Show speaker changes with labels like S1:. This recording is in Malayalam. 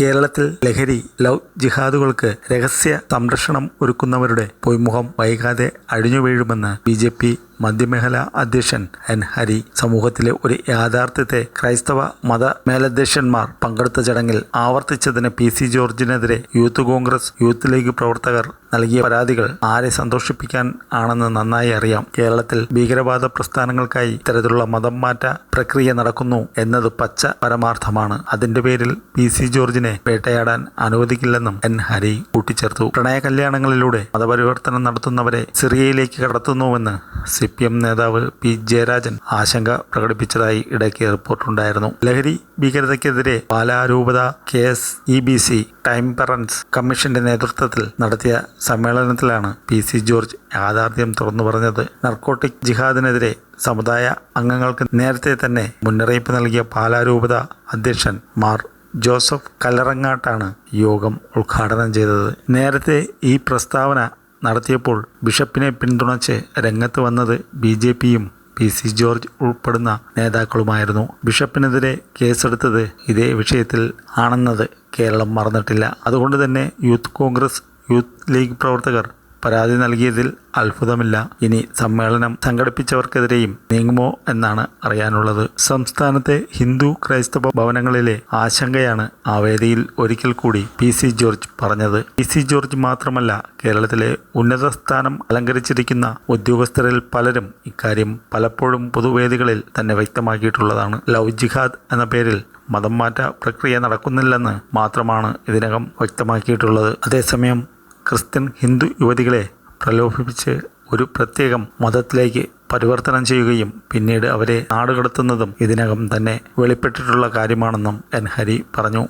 S1: കേരളത്തിൽ ലഹരി ലവ് ജിഹാദുകൾക്ക് രഹസ്യ സംരക്ഷണം ഒരുക്കുന്നവരുടെ പൊയ്മുഖം വൈകാതെ അഴിഞ്ഞു വീഴുമെന്ന് ബി ജെ പി മധ്യമേഖലാ അധ്യക്ഷൻ എൻ. ഹരി സമൂഹത്തിലെ ഒരു യാഥാർത്ഥ്യത്തെ ക്രൈസ്തവ മത മേലധ്യക്ഷന്മാർ പങ്കെടുത്ത ചടങ്ങിൽ ആവർത്തിച്ചതിന് പി. സി. ജോർജിനെതിരെ യൂത്ത് കോൺഗ്രസ് യൂത്ത് ലീഗ് പ്രവർത്തകർ നൽകിയ പരാതികൾ ആരെ സന്തോഷിപ്പിക്കാൻ ആണെന്ന് നന്നായി അറിയാം. കേരളത്തിൽ ഭീകരവാദ പ്രസ്ഥാനങ്ങൾക്കായി ഇത്തരത്തിലുള്ള മതം മാറ്റ പ്രക്രിയ നടക്കുന്നു എന്നത് പച്ച പരമാർത്ഥമാണ്. അതിന്റെ പേരിൽ പി. സി. ജോർജിനെ വേട്ടയാടാൻ അനുവദിക്കില്ലെന്നും എൻ. ഹരി കൂട്ടിച്ചേർത്തു. പ്രണയ കല്യാണങ്ങളിലൂടെ മതപരിവർത്തനം നടത്തുന്നവരെ സിറിയയിലേക്ക് കടത്തുന്നുവെന്ന് സി. പി എം നേതാവ് പി ജയരാജൻ ആശങ്ക പ്രകടിപ്പിച്ചതായി ഇടയ്ക്ക് റിപ്പോർട്ടുണ്ടായിരുന്നു. ലഹരി ഭീകരതയ്ക്കെതിരെ ബാലാരൂപത K S E B C temperance കമ്മീഷന്റെ നേതൃത്വത്തിൽ നടത്തിയ സമ്മേളനത്തിലാണ് പി സി ജോർജ് യാഥാർത്ഥ്യം തുറന്നു പറഞ്ഞത്. നർക്കോട്ടിക് ജിഹാദിനെതിരെ സമുദായ അംഗങ്ങൾക്ക് നേരത്തെ തന്നെ മുന്നറിയിപ്പ് നൽകിയ പാലാരൂപത അധ്യക്ഷൻ മാർ ജോസഫ് കല്ലറങ്ങാട്ടാണ് യോഗം ഉദ്ഘാടനം ചെയ്തത്. നേരത്തെ ഈ പ്രസ്താവന നടത്തിയപ്പോൾ ബിഷപ്പിനെ പിന്തുണച്ച് രംഗത്ത് വന്നത് ബി ജെ പിയും പി സി ജോർജ് ഉൾപ്പെടുന്ന നേതാക്കളുമായിരുന്നു. ബിഷപ്പിനെതിരെ കേസെടുത്തത് ഇതേ വിഷയത്തിൽ ആണെന്നത് കേരളം മറന്നിട്ടില്ല. അതുകൊണ്ട് തന്നെ യൂത്ത് കോൺഗ്രസ് യൂത്ത് ലീഗ് പ്രവർത്തകർ പരാതി നൽകിയതിൽ അത്ഭുതമില്ല. ഇനി സമ്മേളനം സംഘടിപ്പിച്ചവർക്കെതിരെയും നീങ്ങുമോ എന്നാണ് അറിയാനുള്ളത്. സംസ്ഥാനത്തെ ഹിന്ദു ക്രൈസ്തവ ഭവനങ്ങളിലെ ആശങ്കയാണ് ആ വേദിയിൽ ഒരിക്കൽ കൂടി പി സി ജോർജ് പറഞ്ഞത്. പി സി ജോർജ് മാത്രമല്ല കേരളത്തിലെ ഉന്നത സ്ഥാനം അലങ്കരിച്ചിരിക്കുന്ന ഉദ്യോഗസ്ഥരിൽ പലരും ഇക്കാര്യം പലപ്പോഴും പൊതുവേദികളിൽ തന്നെ വ്യക്തമാക്കിയിട്ടുള്ളതാണ്. ലവ് ജിഹാദ് എന്ന പേരിൽ മതം മാറ്റ പ്രക്രിയ നടക്കുന്നില്ലെന്ന് മാത്രമാണ് ഇതിനകം വ്യക്തമാക്കിയിട്ടുള്ളത്. അതേസമയം ക്രിസ്ത്യൻ ഹിന്ദു യുവതികളെ പ്രലോഭിപ്പിച്ച് ഒരു പ്രത്യേകം മതത്തിലേക്ക് പരിവർത്തനം ചെയ്യുകയും പിന്നീട് അവരെ നാടുകടത്തുന്നതും ഇതിനകം തന്നെ വെളിപ്പെട്ടിട്ടുള്ള കാര്യമാണെന്നും എൻ ഹരി പറഞ്ഞു.